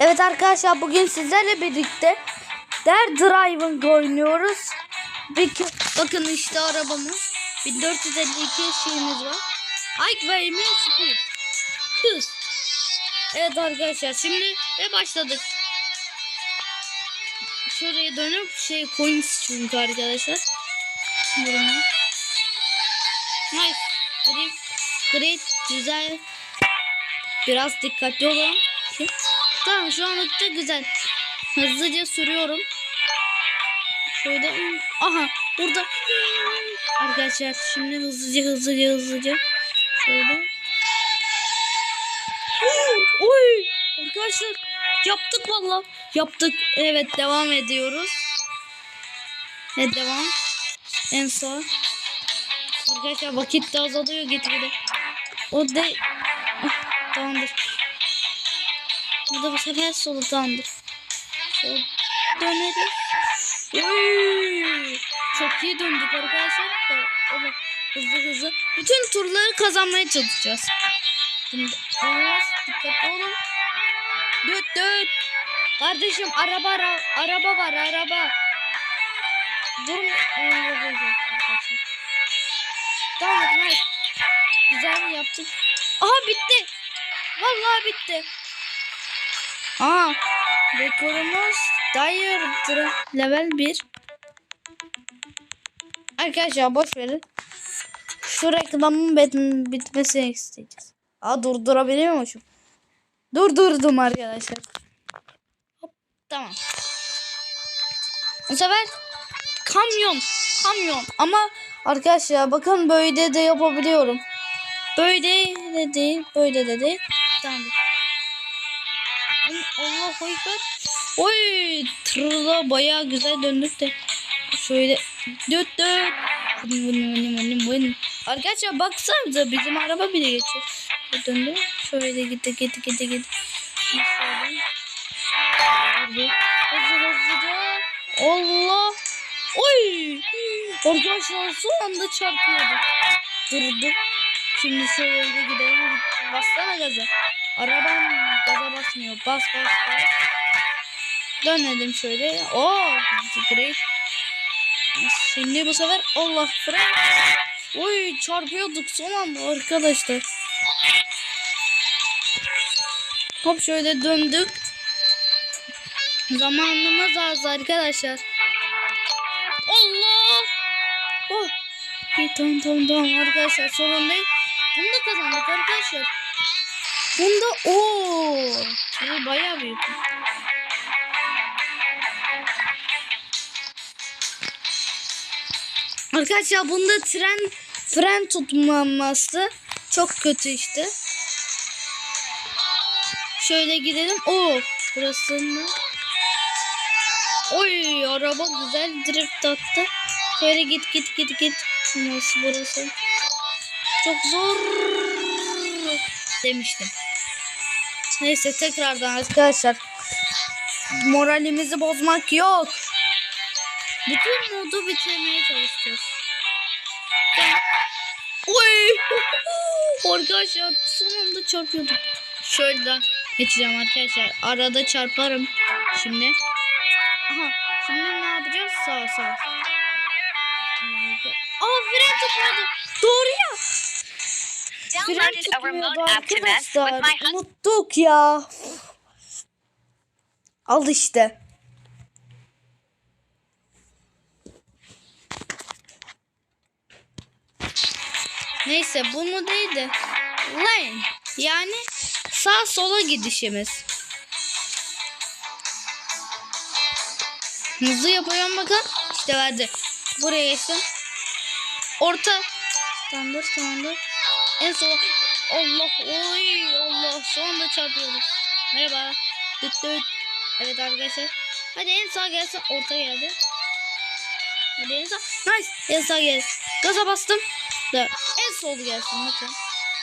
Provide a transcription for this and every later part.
Evet arkadaşlar bugün sizlerle birlikte Der Driving oynuyoruz. Bakın işte arabamız. 1452 şeyimiz var. Ve Emir Speed. Evet arkadaşlar şimdi ve başladık. Şuraya dönüp şey coins çünkü arkadaşlar. Buraya. Nice. Great. Great. Güzel. Biraz dikkatli olun. Tamam şu anlıkta güzel. Hızlıca sürüyorum. Şöyle aha burada. Arkadaşlar şimdi hızlıca hızlıca hızlıca. Şöyle. Oy! Arkadaşlar yaptık valla yaptık evet devam ediyoruz. Evet devam? En sağ arkadaşlar vakit de azalıyor gitgide o de Ah, tamamdır bu da bu sefer tamamdır. Şöyle döneriz. Oy! Çok iyi döndük arkadaşlar. Da, hızlı hızlı. Bütün turları kazanmaya çalışacağız. Şimdi evet, dikkatli olun. Düt düt. Kardeşim araba ara, araba var araba. Durun. Arkadaşlar. Tamam hadi. Güzel yaptık. Aha bitti. Vallahi bitti. Aa, dekorumuz Dire level 1. Arkadaşlar boş verin. Şu reklamın bit- bitmesini isteyeceğiz. Aa durdurabiliyor muymuşum? Durdurdum arkadaşlar. Hop, tamam. Bu sefer kamyon. Kamyon. Ama arkadaşlar bakın böyle de yapabiliyorum. Böyle de değil. Böyle de değil. Tamam. Allah ekber. Oy tırla bayağı güzel döndük de. Şöyle vın vın. Arkadaşlar baksanıza bizim araba bile geçiyor. Döndü. Şöyle gitti gitti gitti gitti. Hızlı hızlıca. Allah. Oy. Arkadaşlar son anda çarpıyorduk. Durduk. Şimdi şöyle gidelim. Bassana gaza. Arabam gaza basmıyor. Bas bas bas. Dönelim şöyle. Oo, great. Şimdi bu sefer Allah fren. Oy çarpıyorduk son anda arkadaşlar. Hop şöyle döndük. Zamanımız az arkadaşlar. Allah. Oh. İyi tamam tamam tamam arkadaşlar sorun değil. Bunu da kazandık arkadaşlar. Bunda o bu bayağı büyük. Arkadaşlar bunda tren fren tutmaması çok kötü işte. Şöyle gidelim. Oo, burası mı? Oy araba güzel drift attı. Şöyle git git git git. Nasıl burası? Çok zor demiştim. Neyse tekrardan arkadaşlar. Moralimizi bozmak yok. Bütün modu bitirmeye çalışacağız. Oy! arkadaşlar son anda çarpıyordum. Şöyle geçeceğim arkadaşlar. Arada çarparım. Şimdi. Aha. Şimdi ne yapacağız? Sağ sağ. Aa fren. Doğru ya. Fren tutmuyordu arkadaşlar. Unuttuk ya. Al işte. Neyse bunu değil de lane yani sağ sola gidişimiz. Hızlı yapıyorum bakın. İşte verdi. Buraya geçtim. Orta. Tamamdır tamamdır. En son Allah oy Allah anda çarpıyoruz. Merhaba. Düt düt. Evet arkadaşlar. Hadi en sağ gelsin. Orta geldi. Hadi en sağ. Nice. En sağ geldi. Gaza bastım. Da en sol gelsin bakın.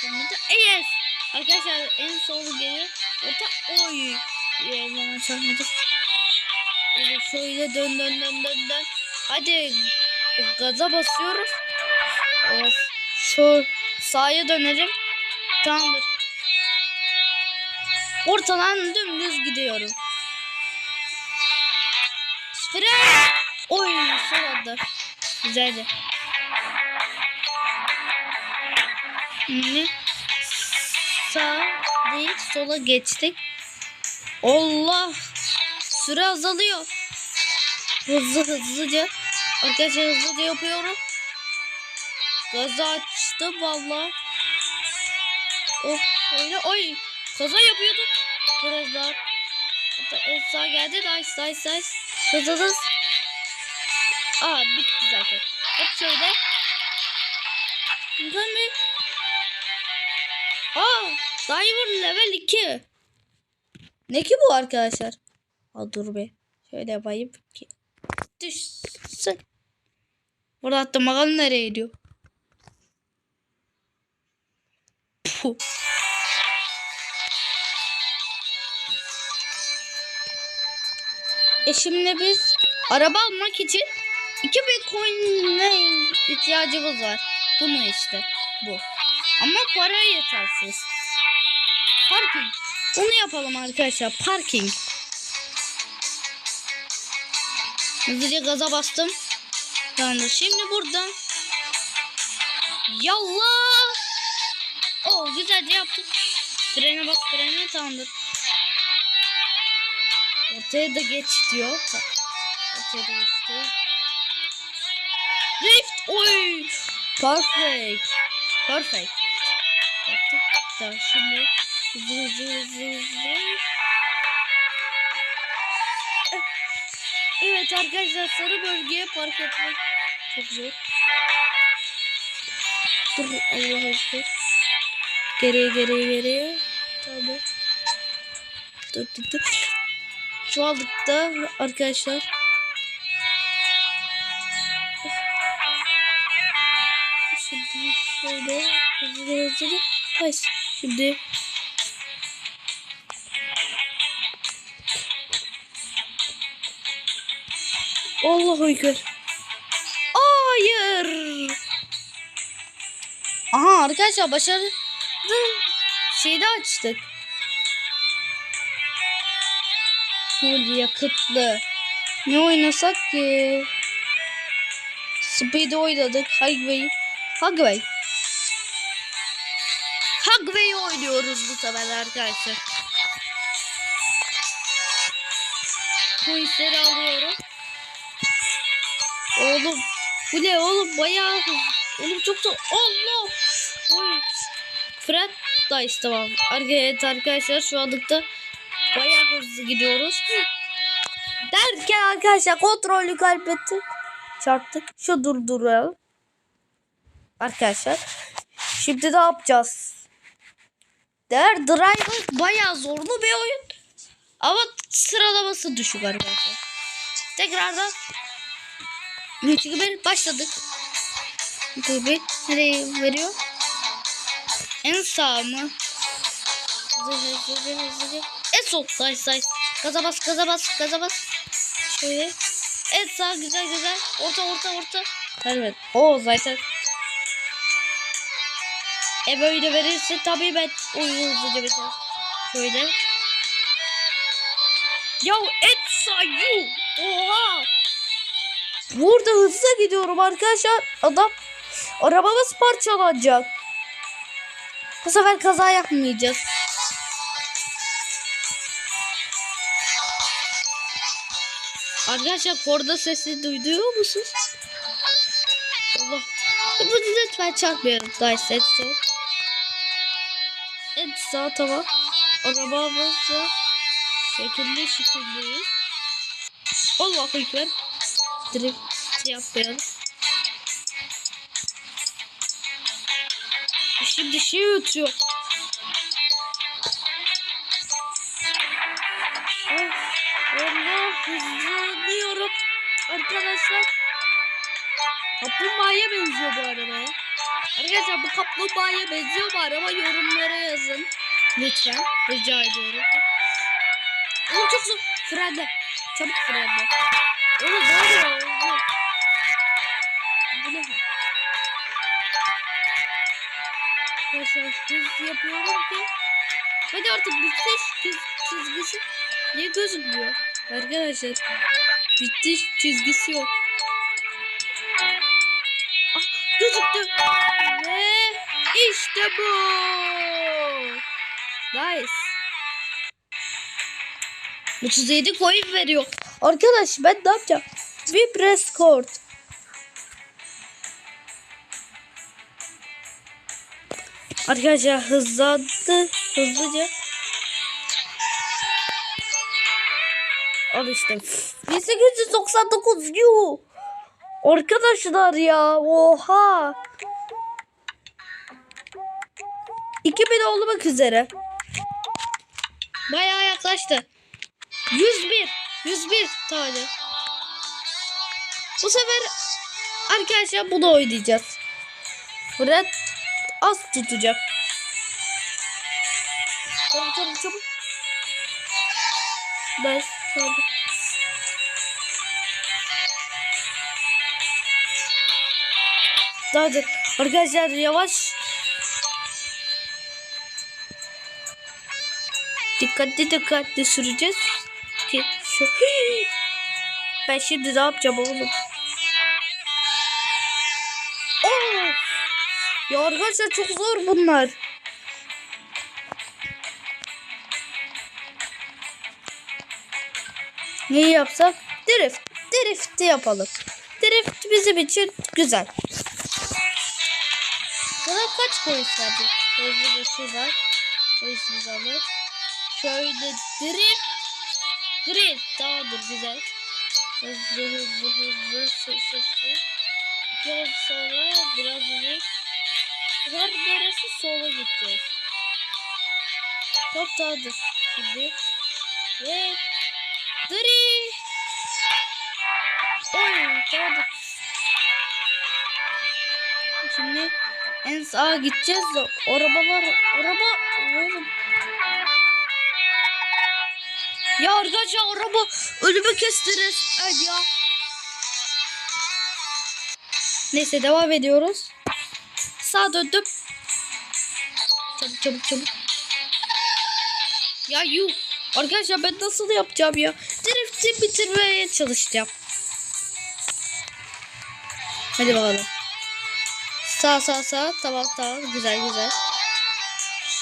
Şimdi de yes. Arkadaşlar en sol geliyor. Orta oy. Bana çarpmadık. Evet, şöyle dön dön dön dön dön. Hadi gaza basıyoruz. Evet. Şu sağa dönerim. Tamamdır. Ortadan dümdüz gidiyorum. Fren. Oy sol anda. Güzeldi. Şimdi sağ değil sola geçtik. Allah. Süre azalıyor. Hızlı hızlıca. Arkadaşlar hızlıca yapıyorum. Gazı açtım valla. Oh öyle oy. Kaza yapıyordum. Biraz daha. Sağ geldi. Nice nice nice. Hız hız hız. Aa bitti zaten. Hep şöyle. Güzel mi? Aa Diver level 2. Ne ki bu arkadaşlar? Aa dur be. Şöyle yapayım ki. Düşsün. Burada attım bakalım nereye gidiyor. E şimdi biz araba almak için iki bitcoin'e ihtiyacımız var. Bu mu işte? Bu. Ama para yetersiz. Parking. Onu yapalım arkadaşlar. Parking. Hızlıca gaza bastım. Tamamdır. Şimdi buradan Yallah. Oo güzelce yaptık. Frene bas frene tamamdır. Ortaya da geç diyor. Ortaya da geçti. Drift. Oy. Perfect. Perfect. Yaptık. Tamam şimdi hızlı hızlı hızlı hızlı. Evet arkadaşlar sarı bölgeye park etmek çok zor. Dur Allah aşkına. Geriye geriye geriye. Tamam. Dur dur dur. Şu aldık da arkadaşlar. Şimdi şöyle hızlı hızlı. Hayır. Şimdi Allah ekber. Hayır. Aha arkadaşlar başarı şeyi de açtık. Full yakıtlı. Ne oynasak ki? Speed oynadık. Highway. Highway. Highway oynuyoruz bu sefer arkadaşlar. Bu hisleri alıyorum. Oğlum. Bu ne oğlum bayağı. Oğlum çok da Allah. Oy. Fred Dice tamam. Evet arkadaşlar şu anlıkta bayağı hızlı gidiyoruz. Derken arkadaşlar kontrolü kaybettik. Çarptık. Şu durduralım. Arkadaşlar. Şimdi ne yapacağız? Der Driver bayağı zorlu bir oyun. Ama sıralaması düşük arkadaşlar. Tekrardan 3 2 1 başladık. Tabi nereye veriyor? En sağ mı? Hızlı hızlı hızlı. En sol. Nice nice. Gaza bas gaza bas gaza bas. Şöyle. En sağ güzel güzel. Orta orta orta. Evet. O zaten. E böyle verirse tabii ben oyunu hızlıca biter. Şöyle. Ya et sayu. Oha. Burada hızlı gidiyorum arkadaşlar. Adam arabamız parçalanacak. Bu sefer kaza yapmayacağız. Arkadaşlar korda sesi duyuyor musunuz? Allah. Bu lütfen çarpmayalım. Dice et sol. Et sağ tamam. Arabamızda şekilli şekilliyiz. Allahu Ekber. Drift yapmayalım. Şimdi şey yutuyor. Allah hızlanıyorum. Arkadaşlar. Kaplumbağaya benziyor bu arabaya. Arkadaşlar bu kaplumbağaya benziyor mu araba yorumlara yazın. Lütfen. Rica ediyorum. Oğlum çok zor. Frenle. Çabuk frenle. Oğlum ne oluyor? Arkadaşlar hız yapıyorum ki. Hadi artık bir ses çiz- çizgisi niye gözükmüyor? Arkadaşlar Bitiş çizgisi yok. Ah, gözüktü. Ve işte bu. Nice. 37 coin veriyor. Arkadaş ben ne yapacağım? Vibres Court. Arkadaşlar hızlandı. Hızlıca. Al işte. 1899 yuh. Arkadaşlar ya. Oha. 2000 olmak üzere. Bayağı yaklaştı. 101. 101 tane. Bu sefer arkadaşlar bunu oynayacağız. Burada az tutacak. Çabuk çabuk çabuk. Ben çabuk. Daha da arkadaşlar yavaş. Dikkatli dikkatli süreceğiz. Ki şu ben şimdi ne yapacağım oğlum? Arkadaşlar çok zor bunlar. Neyi yapsak? Drift. Drift'i yapalım. Drift bizim için güzel. Buna kaç polis verdi? Hızlı başı var. Polisimizi alır. Şöyle drift. Drift. Tamamdır güzel. Hızlı hızlı hızlı. Sı sı sı. İki sonra biraz hızlı. Sefer neresi sola gideceğiz. Top tamamdır. Şimdi. Ve drift. Oy tamamdır. Şimdi en sağa gideceğiz de arabalar araba oğlum. Ya arkadaşlar araba ölümü kestirir. Hadi ya. Neyse devam ediyoruz. Sağa döndüm. Çabuk çabuk çabuk. Ya yuh. Arkadaşlar ben nasıl yapacağım ya? Drift'i bitirmeye çalışacağım. Hadi bakalım. Sağ sağ sağ. Tamam tamam. Güzel güzel.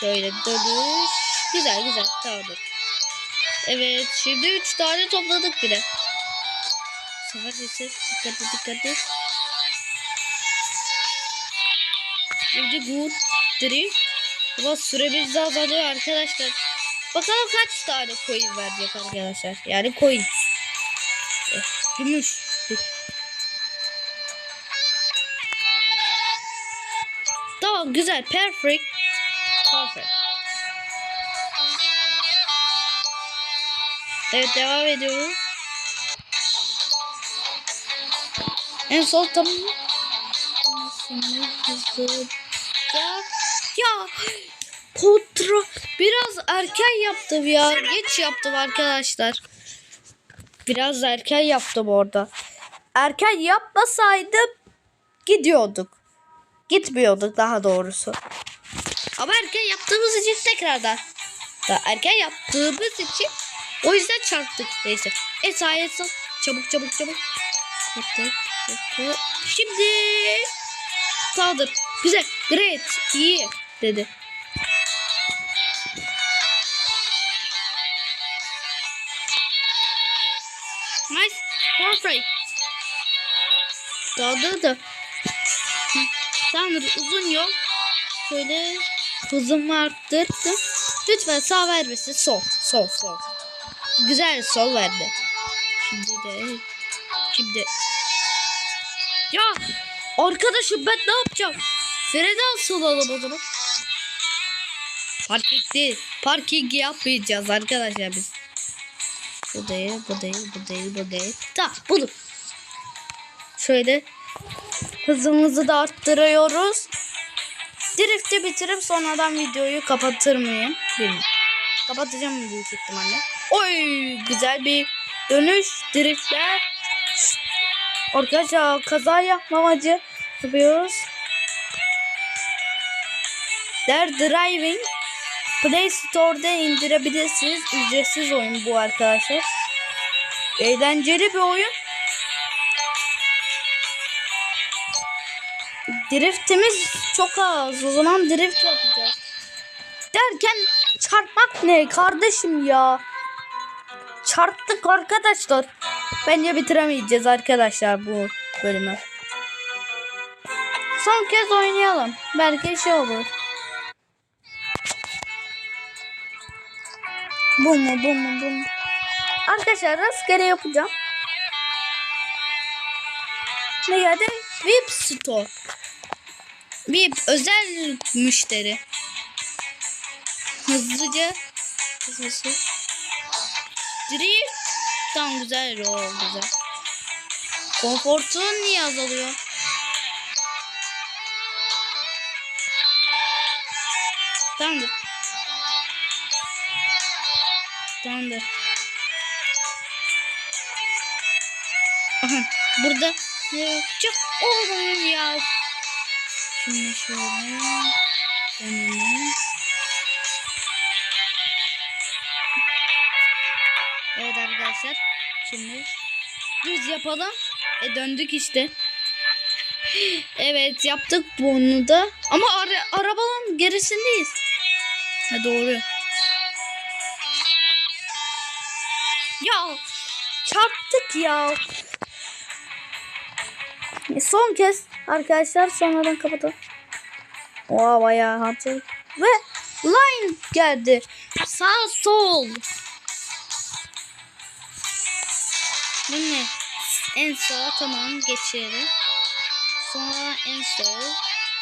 Şöyle dönüş. Güzel güzel. Tamamdır. Evet. Şimdi üç tane topladık bile. Sefer ise dikkatli dikkatli. Şimdi good drift. Ama süremiz de azalıyor arkadaşlar. Bakalım kaç tane coin verecek arkadaşlar. Yani coin. Gümüş. Tamam güzel. Perfect. Perfect. Evet devam ediyoruz. En son tam hızlı. Ya kontra biraz erken yaptım ya. Geç yaptım arkadaşlar. Biraz erken yaptım orada. Erken yapmasaydım gidiyorduk. Gitmiyorduk daha doğrusu. Ama erken yaptığımız için tekrardan. Da erken yaptığımız için o yüzden çarptık. Neyse. Esayet çabuk çabuk çabuk. Şimdi Sağdır. Güzel. Great. İyi dedi. Nice. Perfect. Daha da. Tamamdır. Uzun yol. Şöyle hızımı arttırdım. Lütfen sağ vermesin. Sol. Sol. Sol. Güzel sol verdi. Şimdi de. Şimdi. Ya Arkadaşım ben ne yapacağım? Feride alalım o zaman. Parking değil. Parking yapmayacağız arkadaşlar biz. Bu değil, bu değil, bu değil, bu değil. Tamam budur. Şöyle hızımızı da arttırıyoruz. Drift'i bitirip sonradan videoyu kapatır mıyım? Bilmiyorum. Kapatacağım büyük ihtimalle. Oy güzel bir dönüş driftler. Arkadaşlar kaza yapmamacı yapıyoruz. Der Driving Play Store'da indirebilirsiniz. Ücretsiz oyun bu arkadaşlar. Eğlenceli bir oyun. Driftimiz çok az. O zaman drift yapacağız. Derken çarpmak ne kardeşim ya? Çarptık arkadaşlar. Bence bitiremeyeceğiz arkadaşlar bu bölümü. Son kez oynayalım. Belki şey olur. Bu mu bu mu bu mu? Arkadaşlar rastgele yapacağım. Ne geldi? VIP Store. VIP özel müşteri. Hızlıca. Hızlıca. Drift. Tamam güzel o güzel. Konfortun niye azalıyor? Tamamdır. Tamamdır. Aha, burada ne yapacak? Oğlum ya. Şimdi şöyle. Deneme. Evet arkadaşlar. Şimdi düz yapalım. E döndük işte. Evet yaptık bunu da. Ama ara arabanın gerisindeyiz. Ha doğru. Çarptık ya. E, Son kez arkadaşlar sonradan kapatalım. Oha bayağı harcadık. Ve line geldi. Sağ sol. Bu ne? En sağ tamam geçelim. Sonra en sol.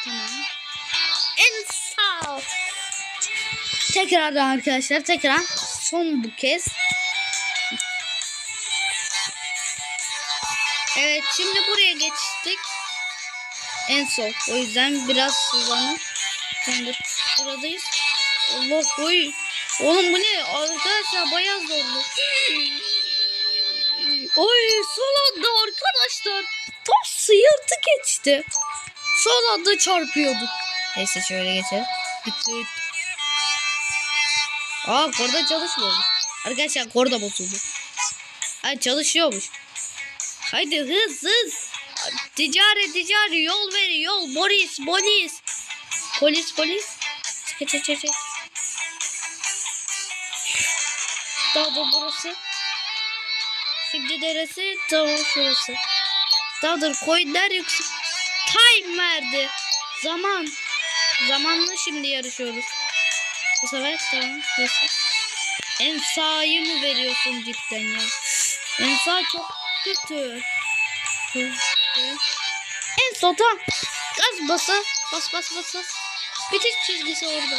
Tamam. En sağ. Tekrardan arkadaşlar tekrar son bu kez. Evet şimdi buraya geçtik. En sol. O yüzden biraz hızlanıp Tamamdır. Buradayız. Allah oy. Oğlum bu ne? Arkadaşlar bayağı zorlu. Oy son anda arkadaşlar. Tam sıyırtı geçti. Son anda çarpıyorduk. Neyse şöyle geçelim. Bitti. Aa korda çalışmıyor. Arkadaşlar korda bozuldu. Ay çalışıyormuş. Haydi hız hız. Ticari ticari yol ver yol. Polis polis. Polis polis. Çek çek çek. Daha da burası. Şimdi neresi? Tamam şurası. Dağdır koyunlar yüksek. Time verdi. Zaman. Zamanla şimdi yarışıyoruz. Bu sefer tamam. Burası. En sağı mı veriyorsun cidden ya? En sağ çok kötü. En son tam. Gaz basa. Bas bas bas bas. Bitiş çizgisi orada.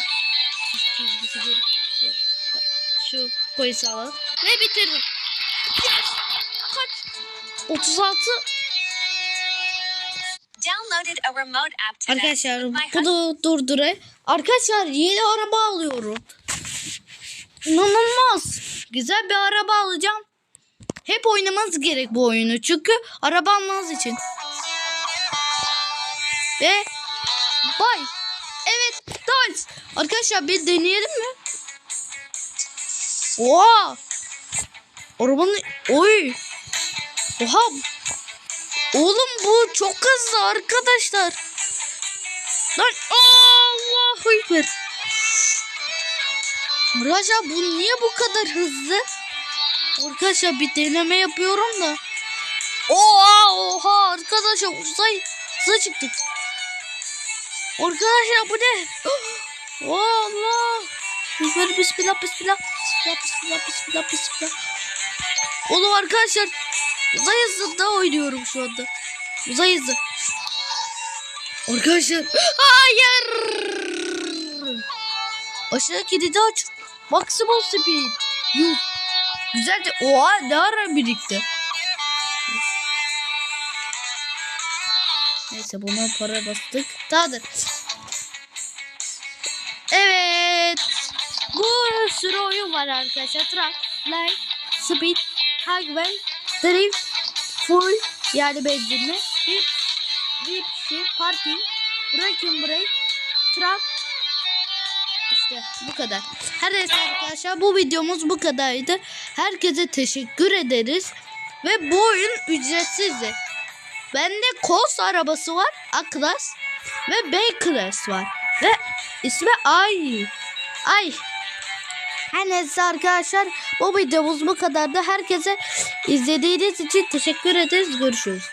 Bitiş çizgisi geri. Şu, şu koyu sağla. Ve bitirdim. Yes. Kaç? 36. Downloaded a remote app today. Arkadaşlar bunu durdurayım. Arkadaşlar yeni araba alıyorum. İnanılmaz. Güzel bir araba alacağım. Hep oynamanız gerek bu oyunu. Çünkü araba almanız için. Ve bay. Evet dans. Arkadaşlar bir deneyelim mi? Oha. Arabanın oy. Oha. Oğlum bu çok hızlı arkadaşlar. Lan Allahu Ekber. Arkadaşlar bu niye bu kadar hızlı? Arkadaşlar bir deneme yapıyorum da. Oha oha arkadaşlar uzay hızlı çıktık. Arkadaşlar bu ne? Allah. Bismillah bismillah bismillah. Bismillah bismillah bismillah bismillah. Oğlum arkadaşlar uzay hızında oynuyorum şu anda. Uzay hızı. Arkadaşlar. Hayır. Aşağı kilidi aç. Maximum speed. Yuh. Güzelce. Oha ne ara birikti. Neyse buna para bastık. Tamamdır. Evet. Bu sürü oyun var arkadaşlar. Truck, Light, Speed, Highway, Drift, Full yani benzinli. Whip, Whip, Shift, Parking, Break Break, Truck, işte bu kadar. Her neyse arkadaşlar bu videomuz bu kadardı. Herkese teşekkür ederiz. Ve bu oyun ücretsizdi. Bende Kos arabası var. A-Class. Ve B-Class var. Ve ismi Ay. Ay. Her neyse arkadaşlar bu videomuz bu kadardı. Herkese izlediğiniz için teşekkür ederiz. Görüşürüz.